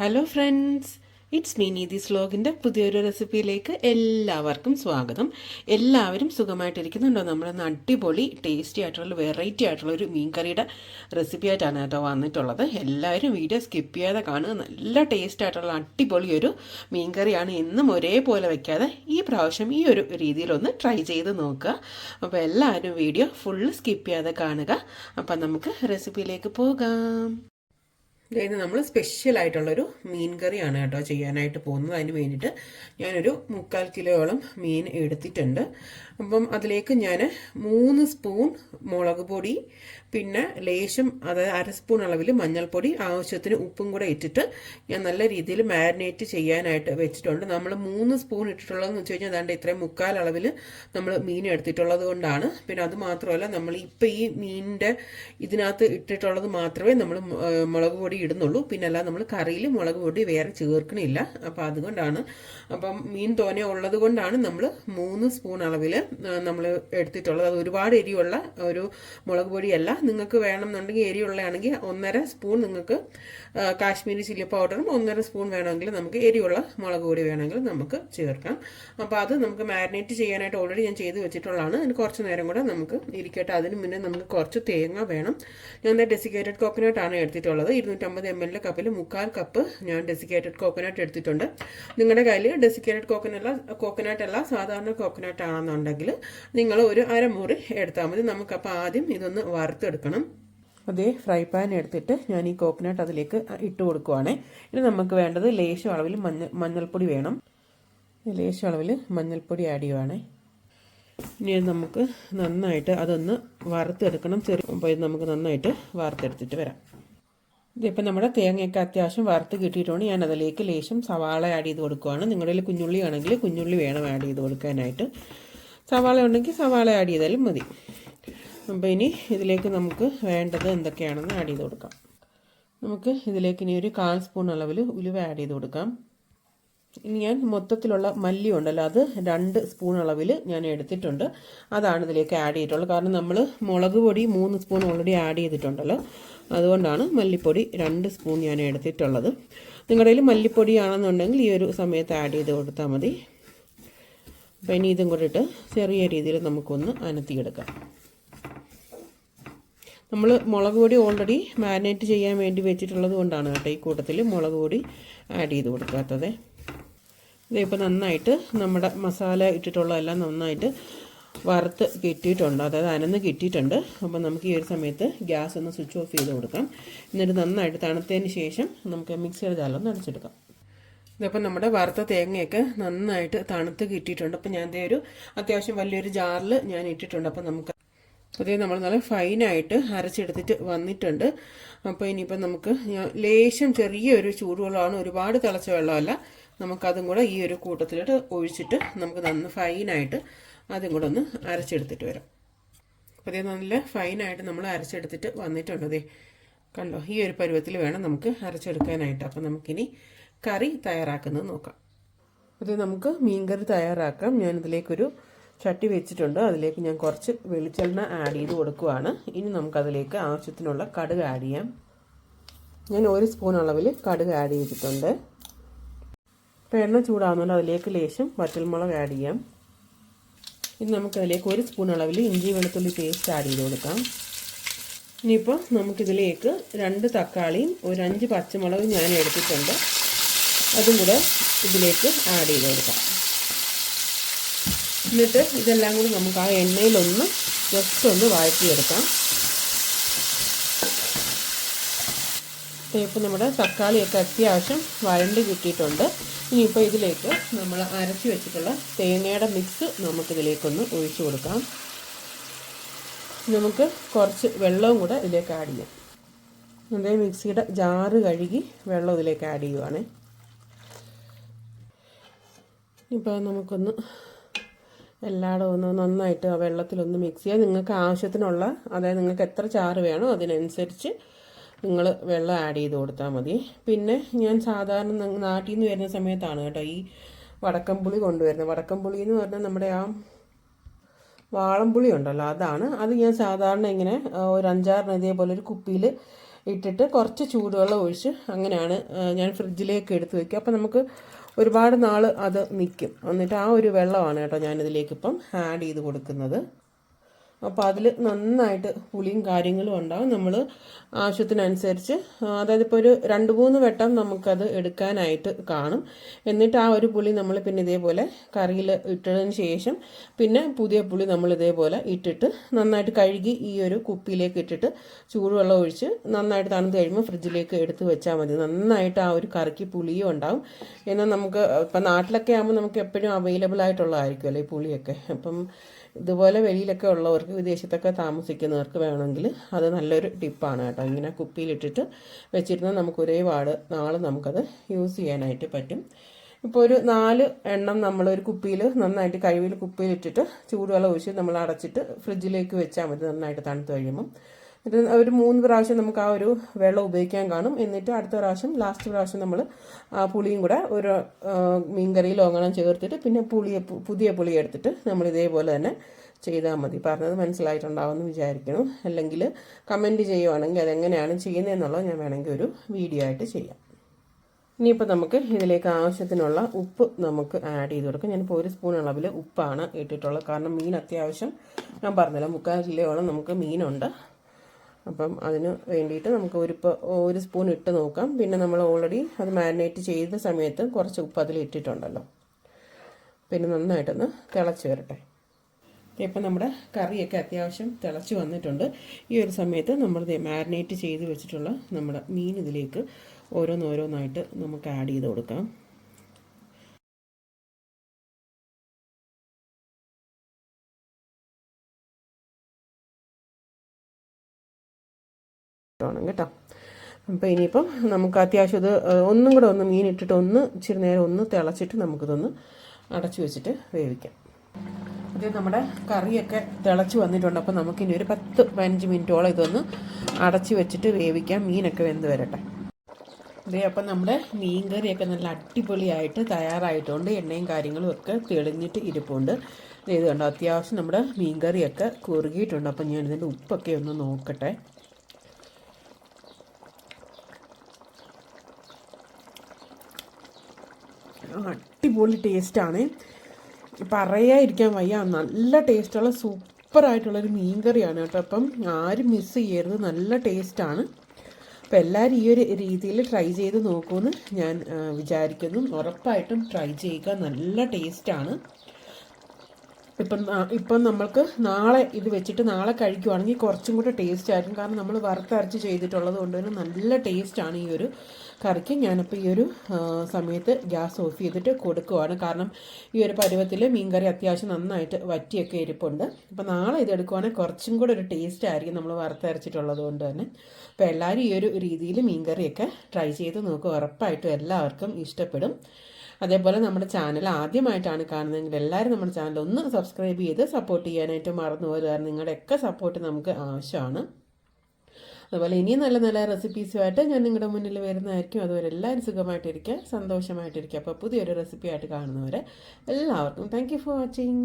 Hello friends it's me നീതി സ്ലോഗിന്റെ പുതിയൊരു റെസിപ്പിയിലേക്ക് എല്ലാവർക്കും സ്വാഗതം. എല്ലാവരും സുഖമായിട്ടിരിക്കുന്നുണ്ടോ? നമ്മുടെ അടിപൊളി ടേസ്റ്റി ആയിട്ടുള്ള വെറൈറ്റി ആയിട്ടുള്ള ഒരു മീൻ കറിയുടെ റെസിപ്പി ആയിട്ടാണ് കേട്ടോ വന്നിട്ടുള്ളത്. എല്ലാവരും വീഡിയോ സ്കിപ്പ് ചെയ്യാതെ കാണുക. നല്ല ടേസ്റ്റ് ആയിട്ടുള്ള അടിപൊളി ഒരു മീൻ കറിയാണ് എന്നും ഒരേപോലെ വയ്ക്കാതെ ഈ പ്രാവശ്യം ഈ ഒരു രീതിയിലൊന്ന് ട്രൈ ചെയ്ത് നോക്കുക. അപ്പോൾ എല്ലാവരും വീഡിയോ ഫുള്ള് സ്കിപ്പ് ചെയ്യാതെ കാണുക. അപ്പം നമുക്ക് റെസിപ്പിയിലേക്ക് പോകാം. ഇതായത് നമ്മൾ സ്പെഷ്യൽ ആയിട്ടുള്ളൊരു മീൻ കറിയാണ് കേട്ടോ ചെയ്യാനായിട്ട് പോകുന്നത്. അതിന് വേണ്ടിയിട്ട് ഞാനൊരു മുക്കാൽ കിലോയോളം മീൻ എടുത്തിട്ടുണ്ട്. അപ്പം അതിലേക്ക് ഞാൻ മൂന്ന് സ്പൂൺ മുളക് പൊടി പിന്നെ ലേശം അതായത് അര സ്പൂൺ അളവിൽ മഞ്ഞൾപ്പൊടി ആവശ്യത്തിന് ഉപ്പും കൂടെ ഇട്ടിട്ട് ഞാൻ നല്ല രീതിയിൽ മാരിനേറ്റ് ചെയ്യാനായിട്ട് വെച്ചിട്ടുണ്ട്. നമ്മൾ മൂന്ന് സ്പൂൺ ഇട്ടിട്ടുള്ളതെന്ന് വെച്ച് കഴിഞ്ഞാൽ അതാണ്ട് ഇത്രയും മുക്കാൽ അളവിൽ നമ്മൾ മീൻ എടുത്തിട്ടുള്ളത് കൊണ്ടാണ്. പിന്നെ അത് മാത്രമല്ല നമ്മൾ ഇപ്പം ഈ മീനിന്റെ ഇതിനകത്ത് ഇട്ടിട്ടുള്ളത് മാത്രമേ നമ്മൾ മുളക് പൊടി ഇടുന്നുള്ളൂ. പിന്നെ അല്ല നമ്മൾ കറിയിൽ മുളക് പൊടി വേറെ ചേർക്കണില്ല. അപ്പോൾ അതുകൊണ്ടാണ്. അപ്പം മീൻ തോനെ ഉള്ളത് കൊണ്ടാണ് നമ്മൾ മൂന്ന് സ്പൂൺ അളവിൽ നമ്മൾ എടുത്തിട്ടുള്ളത്. അത് ഒരുപാട് എരിയുള്ള ഒരു മുളക് പൊടിയല്ല. നിങ്ങൾക്ക് വേണമെന്നുണ്ടെങ്കിൽ എരിയുള്ളതാണെങ്കിൽ ഒന്നര സ്പൂൺ നിങ്ങൾക്ക് കാശ്മീരി ചില്ലി പൗഡറും ഒന്നര സ്പൂൺ വേണമെങ്കിൽ നമുക്ക് എരിയുള്ള മുളക് പൊടി വേണമെങ്കിൽ നമുക്ക് ചേർക്കാം. അപ്പോൾ അത് നമുക്ക് മാരിനേറ്റ് ചെയ്യാനായിട്ട് ഓൾറെഡി ഞാൻ ചെയ്ത് വെച്ചിട്ടുള്ളതാണ്. അതിന് കുറച്ച് നേരം കൂടെ നമുക്ക് ഇരിക്കട്ടെ. അതിന് മുന്നേ നമുക്ക് കുറച്ച് തേങ്ങ വേണം. ഞാൻ ഡെസിക്കേറ്റഡ് കോക്കനട്ട് ആണ് എടുത്തിട്ടുള്ളത്. ഇരുന്നൂറ്റമ്പത് എം എൽ കപ്പിൽ മുക്കാൽ കപ്പ് ഞാൻ ഡെസിക്കേറ്റഡ് കോക്കനട്ട് എടുത്തിട്ടുണ്ട്. നിങ്ങളുടെ കയ്യിൽ ഡെസിക്കേറ്റഡ് കോക്കനല്ല കോക്കനട്ട് അല്ല സാധാരണ കോക്കനട്ട് ആണെന്നുണ്ടെങ്കിൽ നിങ്ങൾ ഒരു അരമുറി എടുത്താൽ മതി. നമുക്കപ്പോൾ ആദ്യം ഇതൊന്ന് വറുത്തെടുക്കണം. അതേ ഫ്രൈ പാൻ എടുത്തിട്ട് ഞാൻ ഈ കോക്കനട്ട് അതിലേക്ക് ഇട്ട് കൊടുക്കുവാണേ. ഇനി നമുക്ക് വേണ്ടത് ലേശം അളവിൽ മഞ്ഞ മഞ്ഞൾപ്പൊടി വേണം. ലേശം അളവിൽ മഞ്ഞൾപ്പൊടി ആഡ് ചെയ്യുവാണേ. ഇനി നമുക്ക് നന്നായിട്ട് അതൊന്ന് വറുത്തെടുക്കണം. ചെറിയ നമുക്ക് നന്നായിട്ട് വറുത്തെടുത്തിട്ട് വരാം. ഇതിപ്പോൾ നമ്മുടെ തേങ്ങയൊക്കെ അത്യാവശ്യം വറുത്ത് കിട്ടിയിട്ടുണ്ട്. ഞാൻ അതിലേക്ക് ലേശം സവാള ആഡ് ചെയ്ത് കൊടുക്കുവാണ്. നിങ്ങളുടെ കുഞ്ഞുള്ളി ആണെങ്കിൽ കുഞ്ഞുള്ളി വേണം ആഡ് ചെയ്ത് കൊടുക്കാനായിട്ട്. സവാള ഉണ്ടെങ്കിൽ സവാള ആഡ് ചെയ്താലും മതി. അപ്പോൾ ഇനി ഇതിലേക്ക് നമുക്ക് വേണ്ടത് എന്തൊക്കെയാണെന്ന് ആഡ് ചെയ്ത് കൊടുക്കാം. നമുക്ക് ഇതിലേക്ക് ഇനി ഒരു കാൽ സ്പൂൺ അളവിൽ ഉലുവ ആഡ് ചെയ്ത് കൊടുക്കാം. ഇനി ഞാൻ മൊത്തത്തിലുള്ള മല്ലി ഉണ്ടല്ലോ അത് രണ്ട് സ്പൂൺ അളവിൽ ഞാൻ എടുത്തിട്ടുണ്ട്. അതാണ് ഇതിലേക്ക് ആഡ് ചെയ്തിട്ടുള്ളത്. കാരണം നമ്മൾ മുളക് പൊടി മൂന്ന് സ്പൂൺ ഓൾറെഡി ആഡ് ചെയ്തിട്ടുണ്ടല്ലോ. അതുകൊണ്ടാണ് മല്ലിപ്പൊടി രണ്ട് സ്പൂൺ ഞാൻ എടുത്തിട്ടുള്ളത്. നിങ്ങളുടെ കയ്യിൽ മല്ലിപ്പൊടി ആണെന്നുണ്ടെങ്കിൽ ഈ ഒരു സമയത്ത് ആഡ് ചെയ്ത് കൊടുത്താൽ മതി. അപ്പോൾ ഇനി ഇതും കൂടെ ഇട്ട് ചെറിയ രീതിയിൽ നമുക്കൊന്ന് അനത്തിയെടുക്കാം. നമ്മൾ മുളക് പൊടി ഓൾറെഡി മാരിനേറ്റ് ചെയ്യാൻ വേണ്ടി വെച്ചിട്ടുള്ളത് കൊണ്ടാണ് കേട്ടോ ഈ കൂട്ടത്തിൽ മുളക് പൊടി ആഡ് ചെയ്ത് കൊടുക്കാത്തത്. ഇതിപ്പോൾ നന്നായിട്ട് നമ്മുടെ മസാല ഇട്ടിട്ടുള്ളതെല്ലാം നന്നായിട്ട് വറുത്ത് കിട്ടിയിട്ടുണ്ട്. അതായത് അനന്ന് കിട്ടിയിട്ടുണ്ട്. അപ്പോൾ നമുക്ക് ഈ ഒരു സമയത്ത് ഗ്യാസ് ഒന്ന് സ്വിച്ച് ഓഫ് ചെയ്ത് കൊടുക്കാം. എന്നിട്ട് നന്നായിട്ട് തണുത്തതിന് ശേഷം നമുക്ക് മിക്സിയുടെ ജാലൊന്ന് അടിച്ചെടുക്കാം. ഇതിപ്പോൾ നമ്മുടെ വറുത്ത തേങ്ങയൊക്കെ നന്നായിട്ട് തണുത്ത് കിട്ടിയിട്ടുണ്ട്. അപ്പോൾ ഞാൻ ഇതേ ഒരു അത്യാവശ്യം വലിയൊരു ജാറിൽ ഞാൻ ഇട്ടിട്ടുണ്ട്. അപ്പോൾ നമുക്ക് അതേ നമ്മൾ നല്ല ഫൈനായിട്ട് അരച്ചെടുത്തിട്ട് വന്നിട്ടുണ്ട്. അപ്പോൾ ഇനിയിപ്പോൾ നമുക്ക് ലേശം ചെറിയൊരു ചൂടുവെള്ളമാണ് ഒരുപാട് തിളച്ച വെള്ളമല്ല. നമുക്കതും കൂടെ ഈ ഒരു കൂട്ടത്തിലോട്ട് ഒഴിച്ചിട്ട് നമുക്ക് നന്ന് ഫൈനായിട്ട് അതും കൂടെ ഒന്ന് അരച്ചെടുത്തിട്ട് വരാം. അപ്പോൾ അതേ നല്ല ഫൈനായിട്ട് നമ്മൾ അരച്ചെടുത്തിട്ട് വന്നിട്ടുണ്ട് അതേ കണ്ടോ? ഈ ഒരു പരുവത്തിൽ വേണം നമുക്ക് അരച്ചെടുക്കാനായിട്ട്. അപ്പോൾ നമുക്കിനി കറി തയ്യാറാക്കുന്നത് നോക്കാം. അത് നമുക്ക് മീൻകറി തയ്യാറാക്കാം. ഞാനിതിലേക്കൊരു ചട്ടി വെച്ചിട്ടുണ്ട്. അതിലേക്ക് ഞാൻ കുറച്ച് വെളിച്ചെണ്ണ ആഡ് ചെയ്ത് കൊടുക്കുവാണ്. ഇനി നമുക്കതിലേക്ക് ആവശ്യത്തിനുള്ള കടുക് ആഡ് ചെയ്യാം. ഞാൻ ഒരു സ്പൂൺ അളവിൽ കടുക് ആഡ് ചെയ്തിട്ടുണ്ട്. ഇപ്പോൾ എണ്ണ ചൂടാകുന്നുണ്ട് അതിലേക്ക് ലേശം വറ്റൽമുളക് ആഡ് ചെയ്യാം. ഇനി നമുക്കതിലേക്ക് ഒരു സ്പൂൺ അളവിൽ ഇഞ്ചി വെളുത്തുള്ളി പേസ്റ്റ് ആഡ് ചെയ്ത് കൊടുക്കാം. ഇനിയിപ്പോൾ നമുക്കിതിലേക്ക് രണ്ട് തക്കാളിയും ഒരു അഞ്ച് പച്ചമുളകും ഞാൻ എടുത്തിട്ടുണ്ട്. അതും കൂടെ ഇതിലേക്ക് ആഡ് ചെയ്ത് കൊടുക്കാം. എന്നിട്ട് ഇതെല്ലാം കൂടി നമുക്ക് ആ എണ്ണയിലൊന്ന് ജസ്റ്റ് ഒന്ന് വഴറ്റിയെടുക്കാം. ഇപ്പോൾ നമ്മുടെ തക്കാളിയൊക്കെ അത്യാവശ്യം വരണ്ട് കിട്ടിയിട്ടുണ്ട്. ഇനിയിപ്പോൾ ഇതിലേക്ക് നമ്മൾ അരച്ച് വെച്ചിട്ടുള്ള തേങ്ങയുടെ മിക്സ് നമുക്കിതിലേക്കൊന്ന് ഒഴിച്ചു കൊടുക്കാം. നമുക്ക് കുറച്ച് വെള്ളവും കൂടെ ഇതിലേക്ക് ആഡ് ചെയ്യാം. അതേ മിക്സിയുടെ ജാറ് കഴുകി വെള്ളം ഇതിലേക്ക് ആഡ് ചെയ്യുവാണേ. ഇപ്പോൾ നമുക്കൊന്ന് എല്ലായിടും ഒന്ന് നന്നായിട്ട് ആ വെള്ളത്തിലൊന്ന് മിക്സ് ചെയ്യുക നിങ്ങൾക്ക് ആവശ്യത്തിനുള്ള അതായത് നിങ്ങൾക്ക് എത്ര ചാറ് വേണോ അതിനനുസരിച്ച് നിങ്ങൾ വെള്ളം ആഡ് ചെയ്ത് കൊടുത്താൽ മതി. പിന്നെ ഞാൻ സാധാരണ നാട്ടിൽ നിന്ന് വരുന്ന സമയത്താണ് കേട്ടോ ഈ വടക്കംപുളി കൊണ്ടുവരുന്നത്. വടക്കംപുളി എന്ന് പറഞ്ഞാൽ നമ്മുടെ ആ വാളംപുളി ഉണ്ടല്ലോ അതാണ്. അത് ഞാൻ സാധാരണ ഇങ്ങനെ ഒരു അഞ്ചാറിന് ഇതേപോലെ ഒരു കുപ്പിയിൽ ഇട്ടിട്ട് കുറച്ച് ചൂടുവെള്ളം ഒഴിച്ച് അങ്ങനെയാണ് ഞാൻ ഫ്രിഡ്ജിലേക്ക് എടുത്ത് വയ്ക്കുക അപ്പോൾ നമുക്ക് ഒരുപാട് നാൾ അത് നിൽക്കും എന്നിട്ട് ആ ഒരു വെള്ളമാണ് കേട്ടോ ഞാനിതിലേക്ക് ഇപ്പം ആഡ് ചെയ്ത് കൊടുക്കുന്നത്. അപ്പോൾ അതിൽ നന്നായിട്ട് പുളിയും കാര്യങ്ങളും ഉണ്ടാവും. നമ്മൾ ആവശ്യത്തിനനുസരിച്ച് അതായത് ഇപ്പോൾ ഒരു രണ്ട് മൂന്ന് വട്ടം നമുക്കത് എടുക്കാനായിട്ട് കാണും. എന്നിട്ട് ആ ഒരു പുളി നമ്മൾ പിന്നെ ഇതേപോലെ കറിയിൽ ഇട്ടതിന് ശേഷം പിന്നെ പുതിയ പുളി നമ്മൾ ഇതേപോലെ ഇട്ടിട്ട് നന്നായിട്ട് കഴുകി ഈ ഒരു കുപ്പിയിലേക്ക് ഇട്ടിട്ട് ചൂടുവെള്ളം ഒഴിച്ച് നന്നായിട്ട് തണുത്ത് കഴിയുമ്പോൾ ഫ്രിഡ്ജിലേക്ക് എടുത്ത് വെച്ചാൽ മതി. നന്നായിട്ട് ആ ഒരു കറിക്ക് പുളിയും ഉണ്ടാവും. എന്നാൽ നമുക്ക് ഇപ്പം നാട്ടിലൊക്കെ ആകുമ്പോൾ നമുക്ക് എപ്പോഴും അവൈലബിൾ ആയിട്ടുള്ളതായിരിക്കുമല്ലോ ഈ പുളിയൊക്കെ. അപ്പം ഇതുപോലെ വെളിയിലൊക്കെ ഉള്ളവർക്ക് വിദേശത്തൊക്കെ താമസിക്കുന്നവർക്ക് വേണമെങ്കിൽ അത് നല്ലൊരു ടിപ്പാണ് കേട്ടോ. ഇങ്ങനെ കുപ്പിയിലിട്ടിട്ട് വെച്ചിരുന്നാൽ നമുക്ക് ഒരേ വാട് നാൾ നമുക്കത് യൂസ് ചെയ്യാനായിട്ട് പറ്റും. ഇപ്പോൾ ഒരു നാല് എണ്ണം നമ്മളൊരു കുപ്പിയിൽ നന്നായിട്ട് കഴിവിൽ കുപ്പിയിലിട്ടിട്ട് ചൂടുവെള്ളം ഒഴിച്ച് നമ്മൾ അടച്ചിട്ട് ഫ്രിഡ്ജിലേക്ക് വെച്ചാൽ മതി നന്നായിട്ട് തണുത്ത് കഴിയുമ്പം. എന്നിട്ട് ഒരു മൂന്ന് പ്രാവശ്യം നമുക്ക് ആ ഒരു വെള്ളം ഉപയോഗിക്കാൻ കാണും. എന്നിട്ട് അടുത്ത പ്രാവശ്യം ലാസ്റ്റ് പ്രാവശ്യം നമ്മൾ ആ പുളിയും കൂടെ ഒരു മീൻകറിയിലോ അങ്ങനെ ചേർത്തിട്ട് പിന്നെ പുളിയെ പുതിയ പുളി എടുത്തിട്ട് നമ്മൾ ഇതേപോലെ തന്നെ ചെയ്താൽ മതി. പറഞ്ഞത് മനസ്സിലായിട്ടുണ്ടാവുമെന്ന് വിചാരിക്കണം അല്ലെങ്കിൽ കമന്റ് ചെയ്യുവാണെങ്കിൽ അതെങ്ങനെയാണ് ചെയ്യുന്നതെന്നുള്ളത് ഞാൻ വേണമെങ്കിൽ ഒരു വീഡിയോ ആയിട്ട് ചെയ്യാം. ഇനിയിപ്പോൾ നമുക്ക് ഇതിലേക്ക് ആവശ്യത്തിനുള്ള ഉപ്പ് നമുക്ക് ആഡ് ചെയ്ത് കൊടുക്കാം. ഞാനിപ്പോൾ ഒരു സ്പൂൺ അളവിൽ ഉപ്പാണ് ഇട്ടിട്ടുള്ളത്. കാരണം മീൻ അത്യാവശ്യം ഞാൻ പറഞ്ഞല്ലോ മുക്കാൽ കിലോയോളം നമുക്ക് മീനുണ്ട്. അപ്പം അതിന് വേണ്ടിയിട്ട് നമുക്ക് ഒരു ഒരു സ്പൂൺ ഇട്ട് നോക്കാം. പിന്നെ നമ്മൾ ഓൾറെഡി അത് മാരിനേറ്റ് ചെയ്ത സമയത്ത് കുറച്ച് ഉപ്പ് അതിൽ ഇട്ടിട്ടുണ്ടല്ലോ. പിന്നെ നന്നായിട്ടൊന്ന് തിളച്ച് വരട്ടെ. ഇപ്പം നമ്മുടെ കറിയൊക്കെ അത്യാവശ്യം തിളച്ച് വന്നിട്ടുണ്ട്. ഈ ഒരു സമയത്ത് നമ്മൾ മാരിനേറ്റ് ചെയ്ത് വെച്ചിട്ടുള്ള നമ്മുടെ മീൻ ഇതിലേക്ക് ഓരോന്നോരോന്നായിട്ട് നമുക്ക് ആഡ് ചെയ്ത് കൊടുക്കാം. കേട്ടോ. അപ്പോൾ ഇനിയിപ്പം നമുക്ക് അത്യാവശ്യം ഇത് ഒന്നും കൂടെ ഒന്ന് മീൻ ഇട്ടിട്ട് ഒന്ന് ഇച്ചിരി നേരം ഒന്ന് തിളച്ചിട്ട് നമുക്കിതൊന്ന് അടച്ചു വെച്ചിട്ട് വേവിക്കാം. ഇത് നമ്മുടെ കറിയൊക്കെ തിളച്ച് വന്നിട്ടുണ്ട്. അപ്പോൾ നമുക്കിനി ഒരു പത്ത് പതിനഞ്ച് മിനിറ്റോളം ഇതൊന്ന് അടച്ചു വെച്ചിട്ട് വേവിക്കാം. മീനൊക്കെ വെന്ത് വരട്ടെ. ഇതേ അപ്പം നമ്മുടെ മീൻ കറിയൊക്കെ നല്ല അടിപൊളിയായിട്ട് തയ്യാറായിട്ടുണ്ട്. എണ്ണയും കാര്യങ്ങളും ഒക്കെ തെളിഞ്ഞിട്ട് ഇരിപ്പുണ്ട്. ഇത് കണ്ടോ അത്യാവശ്യം നമ്മുടെ മീൻ കറിയൊക്കെ കുറുകിയിട്ടുണ്ട്. അപ്പം ഞാൻ ഇതിന്റെ ഉപ്പൊക്കെ ഒന്ന് നോക്കട്ടെ. അടിപൊളി ടേസ്റ്റാണ് പറയാതിരിക്കാൻ വയ്യ. നല്ല ടേസ്റ്റുള്ള സൂപ്പറായിട്ടുള്ളൊരു മീൻ കറിയാണ് കേട്ടോ. അപ്പം ആരും മിസ് ചെയ്യരുത്. നല്ല ടേസ്റ്റാണ് അപ്പം എല്ലാവരും ഈ ഒരു രീതിയിൽ ട്രൈ ചെയ്ത് നോക്കുമെന്ന് ഞാൻ വിചാരിക്കുന്നു. ഉറപ്പായിട്ടും ട്രൈ ചെയ്യുക. നല്ല ടേസ്റ്റാണ് ഇപ്പം ഇപ്പം നമ്മൾക്ക് നാളെ ഇത് വെച്ചിട്ട് നാളെ കഴിക്കുവാണെങ്കിൽ കുറച്ചും കൂടെ ടേസ്റ്റ് ആയിരിക്കും. കാരണം നമ്മൾ വറുത്തരച്ച് ചെയ്തിട്ടുള്ളത് കൊണ്ട് തന്നെ നല്ല ടേസ്റ്റാണ് ഈ ഒരു കറിക്ക്. ഞാനിപ്പോൾ ഈ ഒരു സമയത്ത് ഗ്യാസ് ഓഫ് ചെയ്തിട്ട് കൊടുക്കുവാണ്. കാരണം ഈ ഒരു പരുവത്തിൽ മീൻകറി അത്യാവശ്യം നന്നായിട്ട് വറ്റിയൊക്കെ ഇരിപ്പുണ്ട്. അപ്പോൾ നാളെ ഇത് എടുക്കുവാണെങ്കിൽ കുറച്ചും കൂടെ ഒരു ടേസ്റ്റ് ആയിരിക്കും നമ്മൾ വറുത്തരച്ചിട്ടുള്ളത് കൊണ്ട് തന്നെ. അപ്പോൾ എല്ലാവരും ഈ ഒരു രീതിയിൽ മീൻകറിയൊക്കെ ട്രൈ ചെയ്ത് നോക്കുക ഉറപ്പായിട്ടും എല്ലാവർക്കും ഇഷ്ടപ്പെടും. അതേപോലെ നമ്മുടെ ചാനൽ ആദ്യമായിട്ടാണ് കാണുന്നതെങ്കിൽ എല്ലാവരും നമ്മുടെ ചാനൽ ഒന്ന് സബ്സ്ക്രൈബ് ചെയ്ത് സപ്പോർട്ട് ചെയ്യാനായിട്ട് മറന്നു കാരണം നിങ്ങളുടെയൊക്കെ സപ്പോർട്ട് നമുക്ക് ആവശ്യമാണ്. അതുപോലെ ഇനിയും നല്ല നല്ല റെസിപ്പീസുമായിട്ട് ഞാൻ നിങ്ങളുടെ മുന്നിൽ വരുന്നതായിരിക്കും. അതുവരെ എല്ലാവരും സുഖമായിട്ടിരിക്കുക സന്തോഷമായിട്ടിരിക്കുക. അപ്പോൾ പുതിയൊരു റെസിപ്പി ആയിട്ട് കാണുന്നവരെ എല്ലാവർക്കും താങ്ക് ഫോർ വാച്ചിങ്